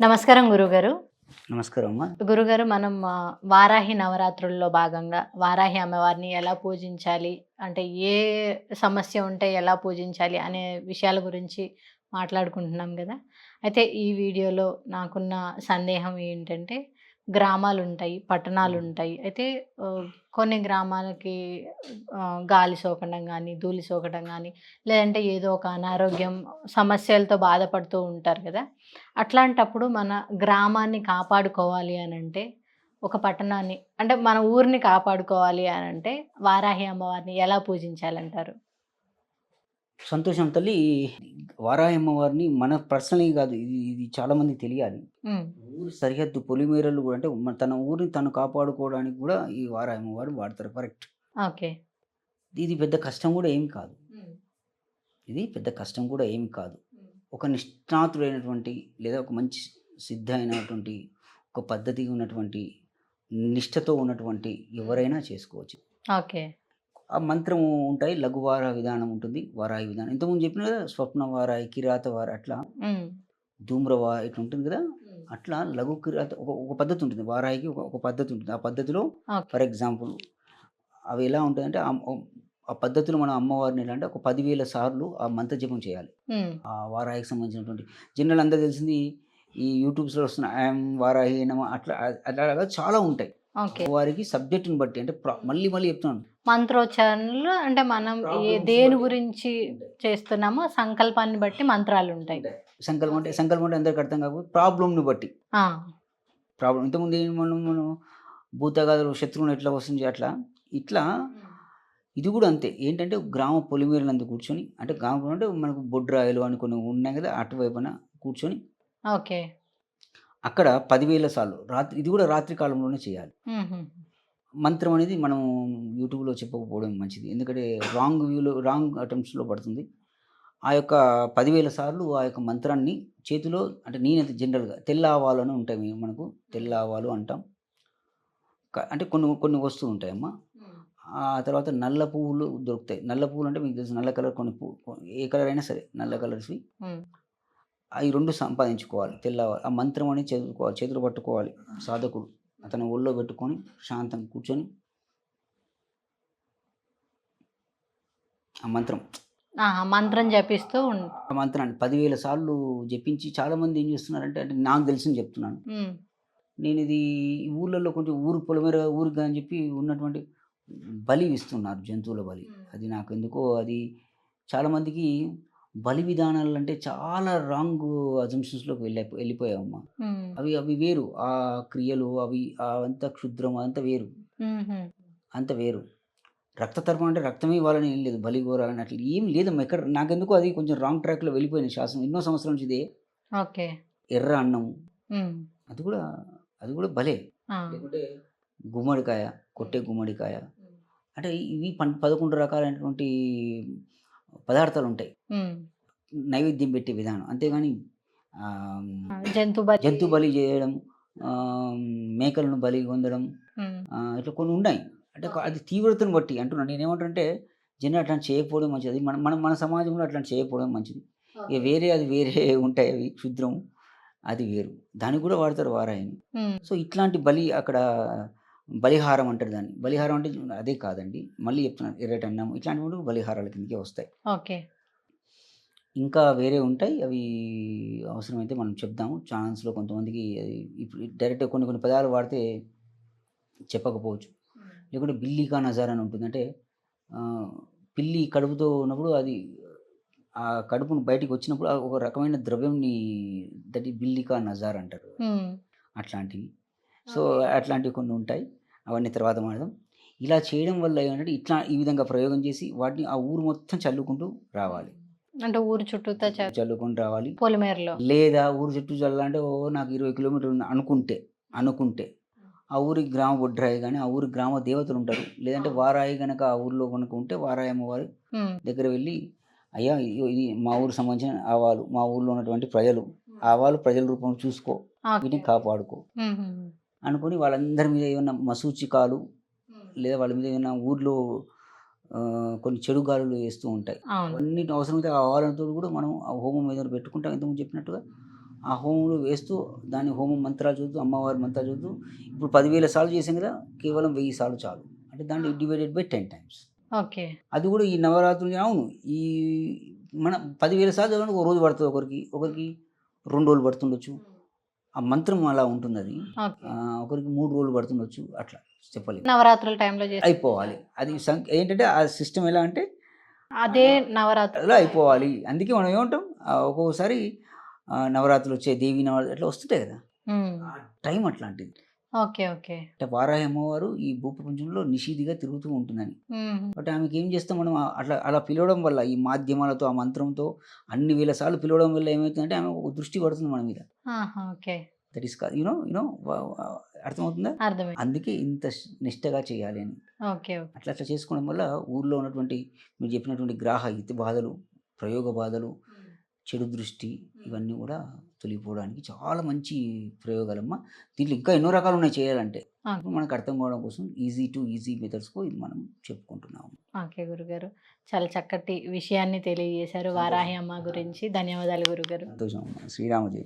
నమస్కారం గురుగారు. నమస్కారం అమ్మా. గురుగారు మనం వారాహి నవరాత్రుల్లో భాగంగా వారాహి అమ్మవారిని ఎలా పూజించాలి అంటే ఏ సమస్య ఉంటే ఎలా పూజించాలి అనే విషయాల గురించి మాట్లాడుకుంటున్నాం కదా. అయితే ఈ వీడియోలో నాకున్న సందేహం ఏంటంటే గ్రామాలు ఉంటాయి పట్టణాలు ఉంటాయి. అయితే కొన్ని గ్రామాలకి గాలి సోకడం కానీ ధూళి సోకడం కానీ లేదంటే ఏదో ఒక అనారోగ్యం సమస్యలతో బాధపడుతూ ఉంటారు కదా! అట్లాంటప్పుడు మన గ్రామాన్ని కాపాడుకోవాలి అని అంటే ఒక పట్టణాన్ని అంటే మన ఊరిని కాపాడుకోవాలి అని అంటే వారాహి అమ్మవారిని ఎలా పూజించాలంటారు? సంతోషం తల్లి వారాయి అమ్మవారిని మన పర్సనలీ కాదు ఇది ఇది చాలా మందికి తెలియాలి. ఊరి సరిహద్దు పొలిమేరలు కూడా అంటే తన ఊరిని తను కాపాడుకోవడానికి కూడా ఈ వారాయి అమ్మవారు వాడతారు కరెక్ట్. ఓకే. ఇది పెద్ద కష్టం కూడా ఏం కాదు. ఇది పెద్ద కష్టం కూడా ఏం కాదు. ఒక నిష్ణాతుడైనటువంటి లేదా ఒక మంచి సిద్ధ అయినటువంటి ఒక పద్ధతి ఉన్నటువంటి నిష్ఠతో ఉన్నటువంటి ఎవరైనా చేసుకోవచ్చు. ఓకే. ఆ మంత్రము ఉంటాయి లఘు వార విధానం ఉంటుంది వారాయి విధానం. ఇంతకుముందు చెప్పిన కదా స్వప్న వారాయి కిరాత వార అట్లా ధూమ్రవా ఇట్లా ఉంటుంది కదా. అట్లా లఘు కిరాత ఒక ఒక పద్ధతి ఉంటుంది వారాయికి ఒక ఒక పద్ధతి ఉంటుంది. ఆ పద్ధతిలో ఫర్ ఎగ్జాంపుల్ అవి ఎలా ఉంటాయంటే ఆ- ఆ పద్ధతిలో మనం అమ్మవారిని ఎలా అంటే ఒక పదివేల సార్లు ఆ మంత్ర జపం చేయాలి. ఆ వారాయికి సంబంధించినటువంటి జనరల్ అందరూ తెలిసింది ఈ యూట్యూబ్స్లో వస్తున్న ఐఎమ్ వారాహి నమ అట్లా అట్లాగా చాలా ఉంటాయి. వారికి సబ్జెక్టుని బట్టి అంటే మళ్ళీ మళ్ళీ చెప్తున్నాను మంత్రోచ్చారణలు అంటే మనం దేని గురించి. చేస్తున్నామో సంకల్పాన్ని బట్టి మంత్రాలు ఉంటాయి. సంకల్పం అంటే సంకల్పం అంటే అందరికి అర్థం కాకపోతే ప్రాబ్లమ్ని బట్టి. ప్రాబ్లం ఇంతకుముందు ఏం మనం మనం భూతగాదులు శత్రువులు ఎట్లా వస్తుంది అట్లా? ఇట్లా ఇది కూడా అంతే. ఏంటంటే గ్రామ పొలిమేరలందు కూర్చొని అంటే గ్రామం అంటే మనకు బొడ్రాయలు అని కొన్ని ఉన్నాయి కదా అటువైపున కూర్చొని. ఓకే. అక్కడ పదివేల సార్లు రాత్రి ఇది కూడా రాత్రి కాలంలోనే చేయాలి. మంత్రం అనేది మనం యూట్యూబ్లో చెప్పకపోవడం మంచిది. ఎందుకంటే రాంగ్ వ్యూలో రాంగ్ అటెంప్ట్స్లో పడుతుంది. ఆ యొక్క పదివేల సార్లు ఆ యొక్క మంత్రాన్ని చేతిలో అంటే నేనైతే జనరల్గా తెల్ల ఆవాలు అని ఉంటాయి మేము మనకు తెల్ల ఆవాలు అంటాం అంటే కొన్ని కొన్ని వస్తువులు ఉంటాయమ్మా. ఆ తర్వాత నల్ల పువ్వులు దొరుకుతాయి. నల్ల పువ్వులు అంటే మీకు తెలుసు నల్ల కలర్ కొన్ని పువ్వు ఏ కలర్ అయినా సరే నల్ల కలర్స్వి. అవి రెండు సంపాదించుకోవాలి తెల్ల ఆ మంత్రం అనేది చదువుకోవాలి చేతులు పట్టుకోవాలి సాధకుడు. అతను ఒళ్ళో పెట్టుకొని శాంతంగా కూర్చొని ఆ మంత్రం. మంత్రం జపిస్తూ ఆ మంత్రాన్ని పదివేల సార్లు జపించి చాలామంది ఏం చేస్తున్నారంటే అంటే నాకు తెలిసింది చెప్తున్నాను. నేను ఇది ఊళ్ళల్లో కొంచెం ఊరు పొలమేర ఊరికి అని చెప్పి ఉన్నటువంటి బలి ఇస్తున్నారు జంతువుల బలి. అది నాకు ఎందుకో అది చాలామందికి బలి విధానాలు అంటే చాలా రాంగ్ అజంప్షన్స్లోకి వెళ్ళి వెళ్ళిపోయావమ్మా. అవి అవి వేరు. ఆ క్రియలు అవి అంత క్షుద్రం అంత వేరు. అంత వేరు. రక్త తర్పణ అంటే రక్తమే ఇవ్వాలని ఏం లేదు. బలి కోరాలని అట్లా ఏం లేదమ్మా. ఎక్కడ నాకెందుకు అది కొంచెం రాంగ్ ట్రాక్లో వెళ్ళిపోయిన శాసనం ఎన్నో సంవత్సరాల నుంచి ఇదే. ఓకే. ఎర్ర అన్నం అది కూడా అది కూడా ఆ, లేకుంటే గుమ్మడికాయ కొట్టే గుమ్మడికాయ. అంటే ఇవి పన్ పదకొండు రకాలైనటువంటి పదార్థాలు ఉంటాయి నైవేద్యం పెట్టే విధానం. అంతేగాని జంతు జంతు బలి చేయడం మేకలను బలి పొందడం ఇట్లా కొన్ని ఉన్నాయి. అంటే అది తీవ్రతను బట్టి అంటున్నాను నేను ఏమంటానంటే జనం అట్లాంటి చేయకపోవడం మంచిది. మన మన మన సమాజంలో అట్లాంటి చేయకపోవడం మంచిది. ఇక వేరే అది వేరే ఉంటాయి అవి క్షుద్రం. అది వేరు. దానికి కూడా వాడతారు వారాయని సో ఇట్లాంటి బలి అక్కడ బలిహారం అంటారు దాన్ని. బలిహారం అంటే అదే కాదండి. మళ్ళీ చెప్తున్నాను ఎర్రటి అన్నం ఇట్లాంటివి బలిహారాల కిందకే వస్తాయి. ఓకే. ఇంకా వేరే ఉంటాయి. అవి అవసరమైతే మనం చెప్దాము. ఛానల్స్లో కొంతమందికి ఇప్పుడు డైరెక్ట్గా కొన్ని కొన్ని పదాలు వాడితే చెప్పకపోవచ్చు. లేకుంటే బిల్లి కా నజార్ అని ఉంటుంది. అంటే పిల్లి కడుపుతో ఉన్నప్పుడు అది ఆ కడుపును బయటికి వచ్చినప్పుడు ఒక రకమైన ద్రవ్యంని దట్ ఈ బిల్లి కా నజార్ అంటారు. అట్లాంటివి. సో అట్లాంటివి కొన్ని ఉంటాయి. అవన్నీ తర్వాత మాడదాం ఇలా చేయడం వల్ల ఏంటంటే ఇట్లా ఈ విధంగా ప్రయోగం చేసి వాటిని ఆ ఊరు మొత్తం చల్లుకుంటూ రావాలి. అంటే ఊరు చుట్టూతా చ- చల్లుకుంటూ రావాలి. పొలిమేరలో. లేదా ఊరు చుట్టూ చల్లాలంటే ఓ నాకు ఇరవై కిలోమీటర్లు అనుకుంటే అనుకుంటే. ఆ ఊరి గ్రామ బొడ్రాయి కానీ ఆ ఊరి గ్రామ దేవతలు ఉంటారు. లేదంటే వారాయి కనుక ఆ ఊరిలో కనుక ఉంటే వారాయి అమ్మవారి దగ్గర వెళ్ళి అయ్యా ఇది మా ఊరికి సంబంధించిన ఆవాలు మా ఊర్లో ఉన్నటువంటి ప్రజలు ఆవాలు ప్రజల రూపంలో చూసుకో. వీటిని కాపాడుకో. అనుకొని వాళ్ళందరి మీద ఏమన్నా మసూచికాలు లేదా వాళ్ళ మీద ఏమైనా ఊర్లో కొన్ని చెడు గాలులు వేస్తూ ఉంటాయి. అన్నిటి అవసరమైతే ఆ ఆవాలతో కూడా మనం ఆ హోమం మీద పెట్టుకుంటాం. ఇంతకుముందు చెప్పినట్టుగా ఆ హోమంలో వేస్తూ దాని హోమం మంత్రాలు చదువుతూ అమ్మవారి మంత్రాలు చదువుతూ ఇప్పుడు పదివేల సార్లు చేసాం కదా కేవలం వెయ్యి సార్లు చాలు. అంటే దాంట్లో divided by ten times okay. అది కూడా ఈ నవరాత్రులు అవును. ఈ మన పదివేల సార్లు చదవడానికి ఒక రోజు పడుతుంది ఒకరికి. ఒకరికి రెండు రోజులు పడుతుండొచ్చు. ఆ మంత్రం అలా ఉంటుంది అది ఒకరికి మూడు రోజులు పడుతుండొచ్చు అట్లా చెప్పలేదు నవరాత్రుల టైంలో అయిపోవాలి. అది ఏంటంటే ఆ సిస్టమ్ ఎలా అంటే అదే నవరాత్రులు అయిపోవాలి. అందుకే మనం ఏమంటాం? ఒక్కొక్కసారి నవరాత్రులు వచ్చే దేవి నవరాత్రులు అట్లా వస్తుంటాయి కదా. టైం అట్లాంటిది. Okay okay. అంటే వారాహి అమ్మవారు ఈ భూప్రపంచంలో నిషిదిగా తిరుగుతూ ఉంటుందని. బట్ ఆమెకి ఏం చేస్తాం మనం అట్లా అలా పిలవడం వల్ల ఈ మాధ్యమాలతో ఆ మంత్రంతో అన్ని వేల సార్లు పిలవడం వల్ల ఏమవుతుందంటే ఆమె ఒక దృష్టి పడుతుంది మన మీద. Okay. That is you know you know అర్థమవుతుందా? అర్థమైంది. అందుకే ఇంత నిష్టగా చేయాలి అని. Okay okay. అట్లా అట్లా చేసుకోవడం వల్ల ఊర్లో ఉన్నటువంటి మీరు చెప్పినటువంటి గ్రాహ హిత బాధలు ప్రయోగ బాధలు చెడు దృష్టి ఇవన్నీ కూడా తొలగిపోవడానికి చాలా మంచి ప్రయోగాలమ్మ. దీంట్లో ఇంకా ఎన్నో రకాలు ఉన్నాయి చేయాలంటే మనకు అర్థం కావడం కోసం ఈజీ టు ఈజీ మెథడ్స్కు ఇది మనం చెప్పుకుంటున్నాము. ఓకే గురుగారు. చాలా చక్కటి విషయాన్ని తెలియజేశారు. వారాహి అమ్మ గురించి. ధన్యవాదాలు గురుగారు. సంతోషం అమ్మ. శ్రీరామ జయ.